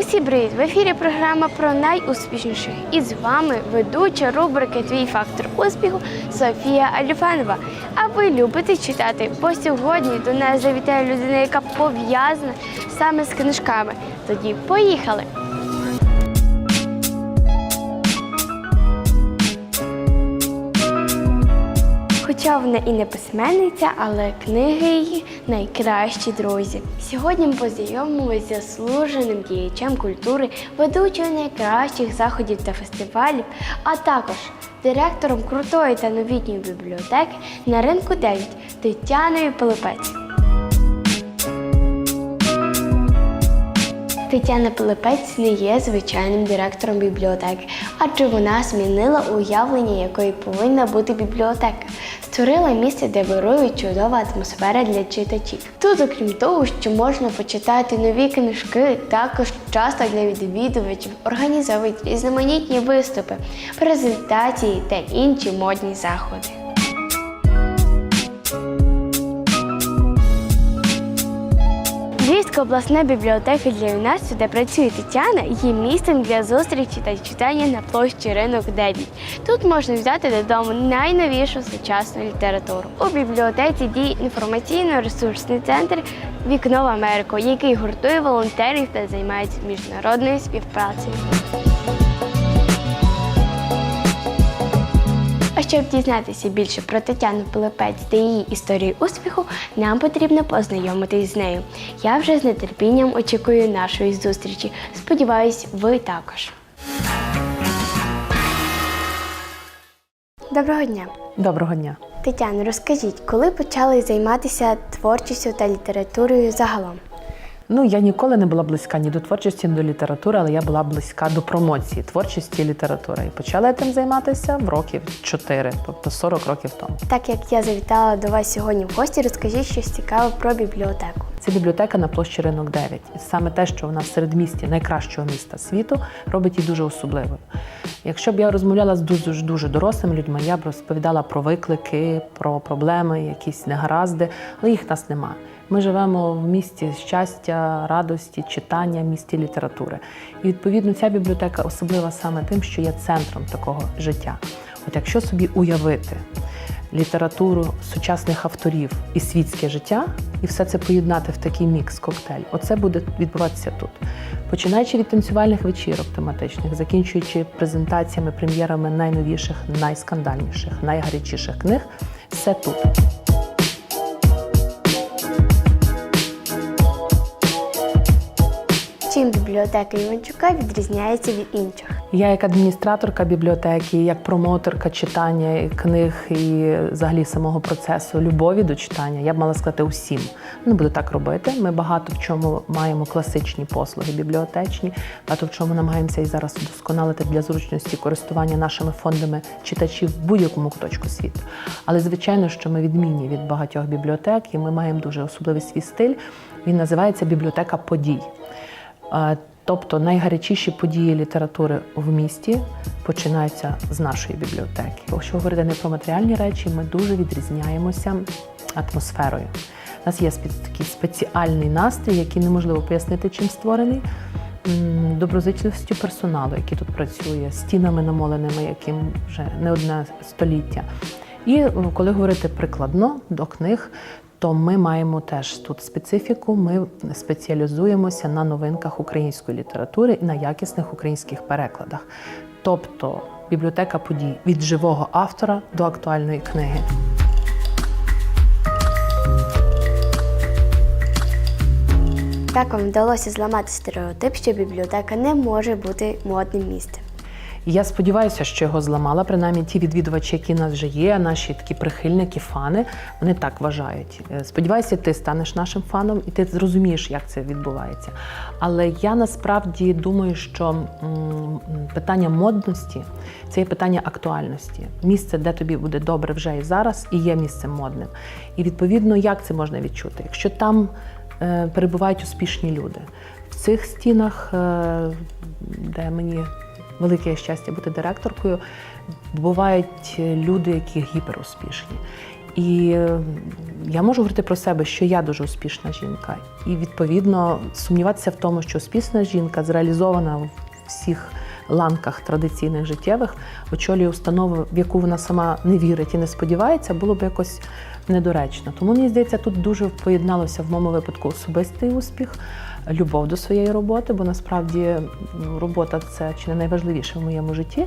Усі привіт! В ефірі програма про найуспішніших. І з вами ведуча рубрики Твій фактор успіху Софія Алюфанова. А ви любите читати? Бо сьогодні до нас завітає людина, яка пов'язана саме з книжками. Тоді поїхали! Хоча вона і не письменниця, але книги її найкращі друзі. Сьогодні ми познайомимося з заслуженим діячем культури, ведучою найкращих заходів та фестивалів, а також директором крутої та новітньої бібліотеки на ринку 9 Тетяною Пилипець. Тетяна Пилипець не є звичайним директором бібліотеки, адже вона змінила уявлення, якою повинна бути бібліотека. Створила місце, де вирує чудова атмосфера для читачів. Тут, окрім того, що можна почитати нові книжки, також часто для відвідувачів організовують різноманітні виступи, презентації та інші модні заходи. Обласна бібліотека для юнацтва, де працює Тетяна, є місцем для зустрічі та читання на площі Ринок 9. Тут можна взяти додому найновішу сучасну літературу. У бібліотеці діє інформаційно-ресурсний центр Вікно в Америку, який гуртує волонтерів та займається міжнародною співпрацею. А щоб дізнатися більше про Тетяну Пилипець та її історію успіху, нам потрібно познайомитись з нею. Я вже з нетерпінням очікую нашої зустрічі. Сподіваюсь, ви також. Доброго дня. Доброго дня. Тетяно, розкажіть, коли почали займатися творчістю та літературою загалом? Ну я ніколи не була близька ні до творчості, ні до літератури, але я була близька до промоції творчості і літератури. І почала я тим займатися в років 4, тобто 40 років тому. Так як я завітала до вас сьогодні в гості, розкажіть щось цікаве про бібліотеку. Це бібліотека на площі Ринок 9. І саме те, що вона в середмісті найкращого міста світу, робить її дуже особливою. Якщо б я розмовляла з дуже дуже дорослими людьми, я б розповідала про виклики, про проблеми, якісь негаразди, але їх в нас немає. Ми живемо в місті щастя, радості, читання, місті літератури. І відповідно ця бібліотека особлива саме тим, що є центром такого життя. От якщо собі уявити літературу сучасних авторів і світське життя, і все це поєднати в такий мікс коктейль, оце буде відбуватися тут. Починаючи від танцювальних вечірок тематичних, закінчуючи презентаціями, прем'єрами найновіших, найскандальніших, найгарячіших книг, все тут. Бібліотека Іванчука відрізняється від інших? Я як адміністраторка бібліотеки, як промоторка читання книг і взагалі самого процесу любові до читання, я б мала сказати усім. Не буду так робити. Ми багато в чому маємо класичні послуги бібліотечні, багато в чому намагаємося і зараз удосконалити для зручності користування нашими фондами читачів в будь-якому куточку світу. Але звичайно, що ми відмінні від багатьох бібліотек, і ми маємо дуже особливий свій стиль. Він називається бібліотека подій. Тобто найгарячіші події літератури в місті починаються з нашої бібліотеки. Якщо говорити не про матеріальні речі, ми дуже відрізняємося атмосферою. У нас є такий спеціальний настрій, який неможливо пояснити, чим створений. Доброзичливістю персоналу, який тут працює, стінами намоленими, яким вже не одне століття. І коли говорити прикладно до книг, то ми маємо теж тут специфіку. Ми спеціалізуємося на новинках української літератури і на якісних українських перекладах. Тобто бібліотека подій від живого автора до актуальної книги. Так вам вдалося зламати стереотип, що бібліотека не може бути модним місцем. Я сподіваюся, що його зламала. Принаймні ті відвідувачі, які нас вже є, наші такі прихильники, фани, вони так вважають. Е, Сподіваюся, ти станеш нашим фаном і ти зрозумієш, як це відбувається. Але я насправді думаю, що питання модності це є питання актуальності. Місце, де тобі буде добре вже і зараз, і є місцем модним. І відповідно, як це можна відчути? Якщо там е, перебувають успішні люди, в цих стінах, е, де мені велике щастя бути директоркою. Бувають люди, які гіперуспішні. І е, я можу говорити про себе, що я дуже успішна жінка. І відповідно сумніватися в тому, що успішна жінка зреалізована в всіх ланках традиційних життєвих, очолює установу, в яку вона сама не вірить і не сподівається, було б якось недоречно. Тому мені здається, тут дуже поєдналося в моєму випадку особистий успіх, любов до своєї роботи, бо насправді ну, робота це чи не найважливіше в моєму житті.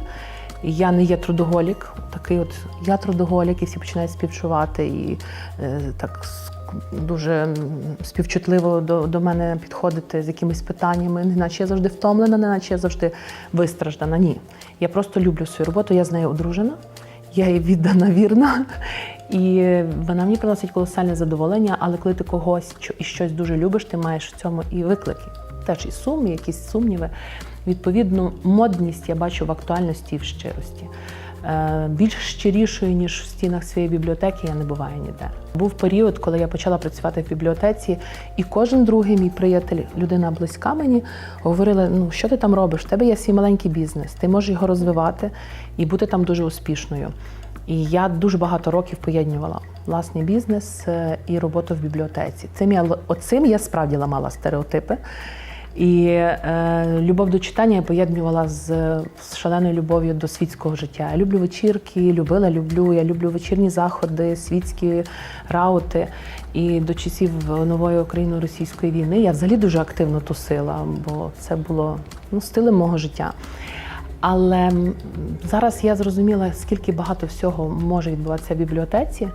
Я не є трудоголік, такий от я трудоголік, і всі починають співчувати і е, так дуже співчутливо до, до мене підходити з якимись питаннями, не наче я завжди втомлена, не наче я завжди вистраждана. Ні. Я просто люблю свою роботу, я з нею одружена, я їй віддана вірна. І вона мені приносить колосальне задоволення, але коли ти когось і щось дуже любиш, ти маєш в цьому і виклики. Теж і сум, якісь сумніви. Відповідно, модність я бачу в актуальності і в щирості. Е, Більш щирішою, ніж в стінах своєї бібліотеки, я не буваю ніде. Був період, коли я почала працювати в бібліотеці, і кожен другий мій приятель, людина близька мені, говорила: ну що ти там робиш? В тебе є свій маленький бізнес, ти можеш його розвивати і бути там дуже успішною. І я дуже багато років поєднувала власний бізнес е, і роботу в бібліотеці. Цим я оцим я справді ламала стереотипи. І е, любов до читання я поєднувала з, з шаленою любов'ю до світського життя. Я люблю вечірки, любила, люблю. Я люблю вечірні заходи, світські раути. І до часів нової україно-російської війни я взагалі дуже активно тусила, бо це було ну, стилем мого життя. Але зараз я зрозуміла, скільки багато всього може відбуватися в бібліотеці,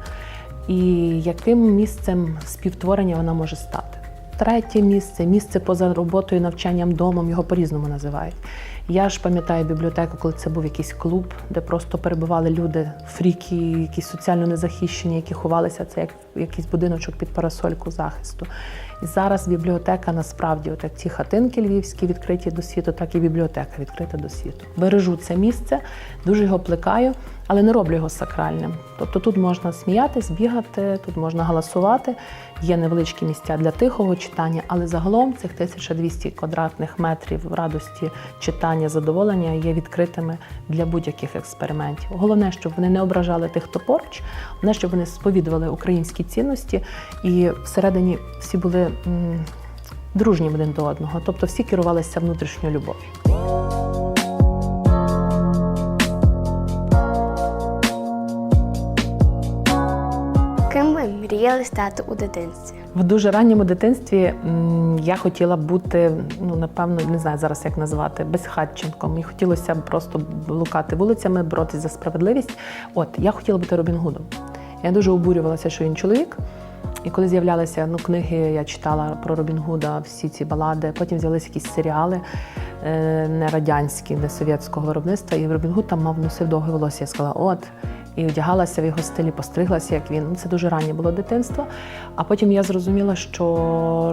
і яким місцем співтворення вона може стати. Третє місце місце поза роботою, навчанням домом, його по-різному називають. Я ж пам'ятаю бібліотеку, коли це був якийсь клуб, де просто перебували люди, фріки, якісь соціально незахищені, які ховалися. Це як якийсь будиночок під парасольку захисту. І зараз бібліотека насправді, от як ті хатинки львівські відкриті до світу, так і бібліотека відкрита до світу. Бережу це місце, дуже його плекаю, але не роблю його сакральним. Тобто тут можна сміятись, бігати, тут можна галасувати. Є невеличкі місця для тихого читання, але загалом цих 1200 квадратних метрів радості читання, задоволення є відкритими для будь-яких експериментів. Головне, щоб вони не ображали тих, хто поруч, головне, щоб вони сповідували українські цінності і всередині всі були дружні один до одного, тобто всі керувалися внутрішньою любов'ю. Мріяли стати у дитинстві? В дуже ранньому дитинстві я хотіла бути, ну напевно, не знаю зараз як назвати, безхатченком. Мені хотілося просто блукати вулицями, боротися за справедливість. От я хотіла бути Робін Гудом. Я дуже обурювалася, що він чоловік. І коли з'являлися ну, книги, я читала про Робін Гуда, всі ці балади. Потім з'явилися якісь серіали е, не радянські, не совєтського виробництва. І Робін Гуд там мав носив довге волосся. Я сказала, от. І одягалася в його стилі, постриглася, як він. Ну, Це дуже раннє було дитинство. А потім я зрозуміла, що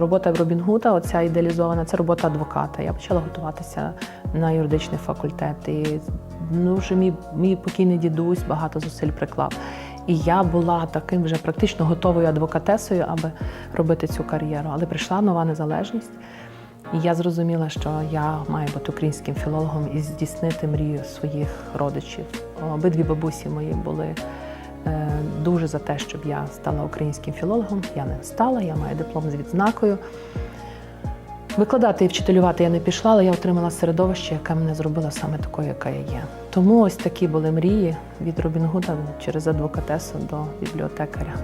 робота Робін Гуда, оця ідеалізована, це робота адвоката. Я почала готуватися на юридичний факультет. І ну, вже мій, мій покійний дідусь багато зусиль приклав. І я була таким вже практично готовою адвокатесою, аби робити цю кар'єру. Але прийшла нова незалежність. І я зрозуміла, що я маю бути українським філологом і здійснити мрію своїх родичів. Обидві бабусі мої були е, дуже за те, щоб я стала українським філологом. Я не стала, я маю диплом з відзнакою. Викладати і вчителювати я не пішла, але я отримала середовище, яке мене зробило саме такою, яка я є. Тому ось такі були мрії від Робін Гуда через адвокатесу до бібліотекаря.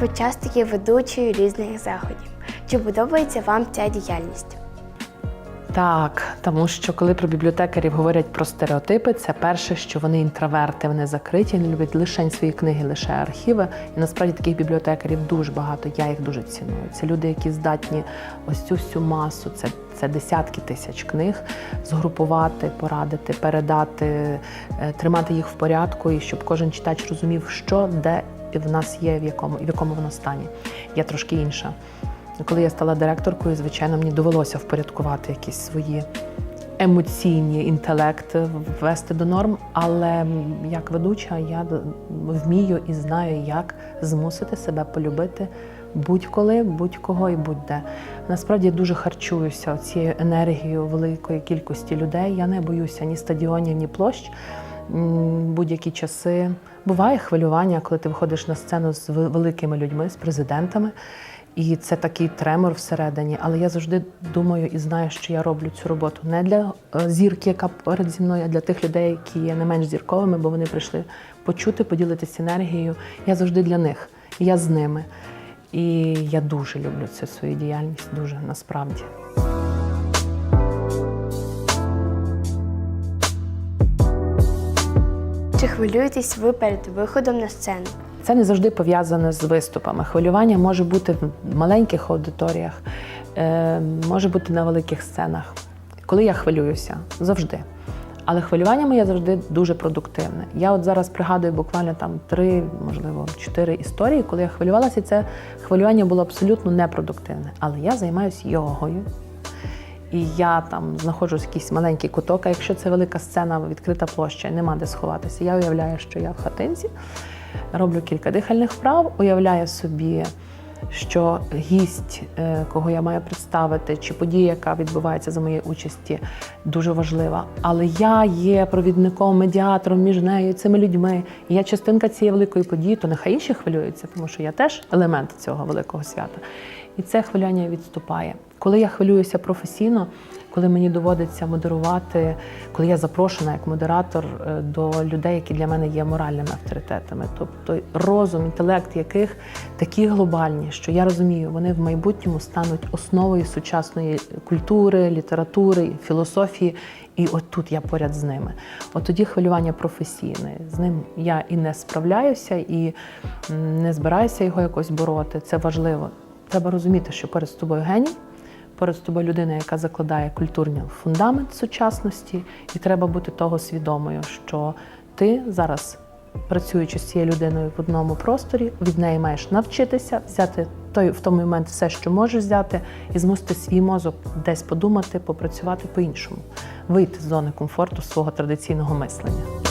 Ви часто є ведучою різних заходів. Чи подобається вам ця діяльність? Так, тому що коли про бібліотекарів говорять про стереотипи, це перше, що вони інтроверти, вони закриті, вони люблять лише свої книги, лише архіви. І насправді таких бібліотекарів дуже багато. Я їх дуже ціную. Це люди, які здатні ось цю всю масу, це, це десятки тисяч книг, згрупувати, порадити, передати, е, тримати їх в порядку, і щоб кожен читач розумів, що де в нас є, в якому і в якому воно стані. Я трошки інша. Коли я стала директоркою, звичайно, мені довелося впорядкувати якісь свої емоційні інтелекти, ввести до норм. Але як ведуча я вмію і знаю, як змусити себе полюбити будь-коли, будь-кого і будь-де. Насправді я дуже харчуюся цією енергією великої кількості людей. Я не боюся ні стадіонів, ні площ. Будь-які часи буває хвилювання, коли ти виходиш на сцену з великими людьми, з президентами. І це такий тремор всередині. Але я завжди думаю і знаю, що я роблю цю роботу не для е, зірки, яка поряд зі мною, а для тих людей, які є не менш зірковими, бо вони прийшли почути, поділитися енергією. Я завжди для них. Я з ними. І я дуже люблю цю свою діяльність, дуже насправді. Чи хвилюєтесь ви перед виходом на сцену? Це не завжди пов'язане з виступами. Хвилювання може бути в маленьких аудиторіях, е, може бути на великих сценах. Коли я хвилююся, завжди. Але хвилювання моє завжди дуже продуктивне. Я от зараз пригадую буквально там три, можливо, чотири історії, коли я хвилювалася, це хвилювання було абсолютно непродуктивне. Але я займаюся йогою. І я там знаходжусь в якийсь маленький куток, а якщо це велика сцена, відкрита площа, нема де сховатися. Я уявляю, що я в хатинці, роблю кілька дихальних вправ, уявляю собі, що гість, е, кого я маю представити, чи подія, яка відбувається за моєї участі, дуже важлива. Але я є провідником, медіатором між нею цими людьми. І я частинка цієї великої події, то нехай інші хвилюються, тому що я теж елемент цього великого свята. І це хвилювання відступає. Коли я хвилююся професійно, коли мені доводиться модерувати, коли я запрошена як модератор е, до людей, які для мене є моральними авторитетами, тобто розум, інтелект яких такі глобальні, що я розумію, вони в майбутньому стануть основою сучасної культури, літератури, філософії. І от тут я поряд з ними. От тоді хвилювання професійне. З ним я і не справляюся, і не збираюся його якось бороти. Це важливо. Треба розуміти, що перед тобою геній, перед тобою людина, яка закладає культурний фундамент сучасності, і треба бути того свідомою, що ти зараз, працюючи з цією людиною в одному просторі, від неї маєш навчитися, взяти той в той момент все, що можеш взяти, і змусити свій мозок десь подумати, попрацювати по-іншому, вийти з зони комфорту свого традиційного мислення.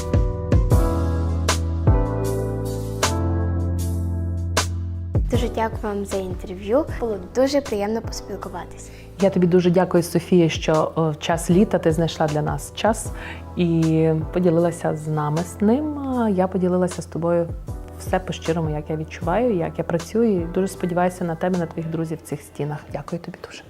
Дуже дякую вам за інтерв'ю. Було дуже приємно поспілкуватися. Я тобі дуже дякую, Софія, що в час літа ти знайшла для нас час і поділилася з нами з ним. Я поділилася з тобою все по-щирому, як я відчуваю, як я працюю. І дуже сподіваюся на тебе, на твоїх друзів в цих стінах. Дякую тобі дуже.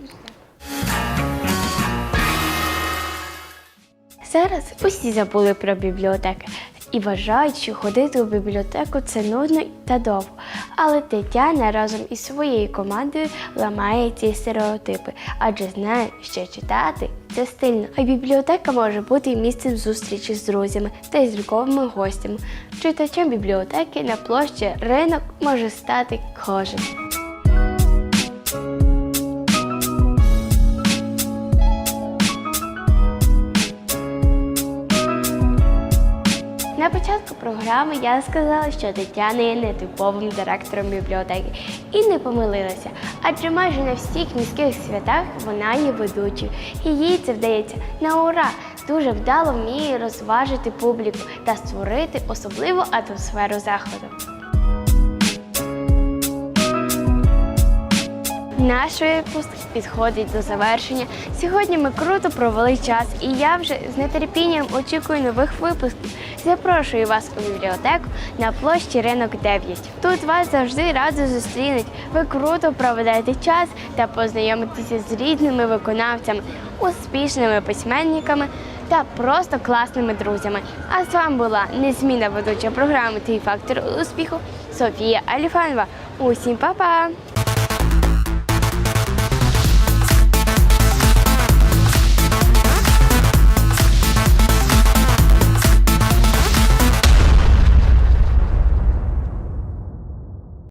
Зараз усі забули про бібліотеки і вважають, що ходити у бібліотеку це нудно та довго. Але Тетяна разом із своєю командою ламає ці стереотипи, адже знає, що читати це стильно. А бібліотека може бути місцем зустрічі з друзями та із зірковими гостями. Читачем бібліотеки на площі ринок може стати кожен. Програми я сказала, що Тетяна є нетиповим директором бібліотеки і не помилилася, адже майже на всіх міських святах вона є ведучою. І їй це вдається на ура. Дуже вдало вміє розважити публіку та створити особливу атмосферу заходу. Наш випуск підходить до завершення. Сьогодні ми круто провели час, і я вже з нетерпінням очікую нових випусків. Запрошую вас у бібліотеку на площі Ринок 9. Тут вас завжди радо зустрінуть. Ви круто проведете час та познайомитеся з рідними виконавцями, успішними письменниками та просто класними друзями. А з вами була незмінна ведуча програми Твій фактор успіху Софія Аліфанова. Усім па-па!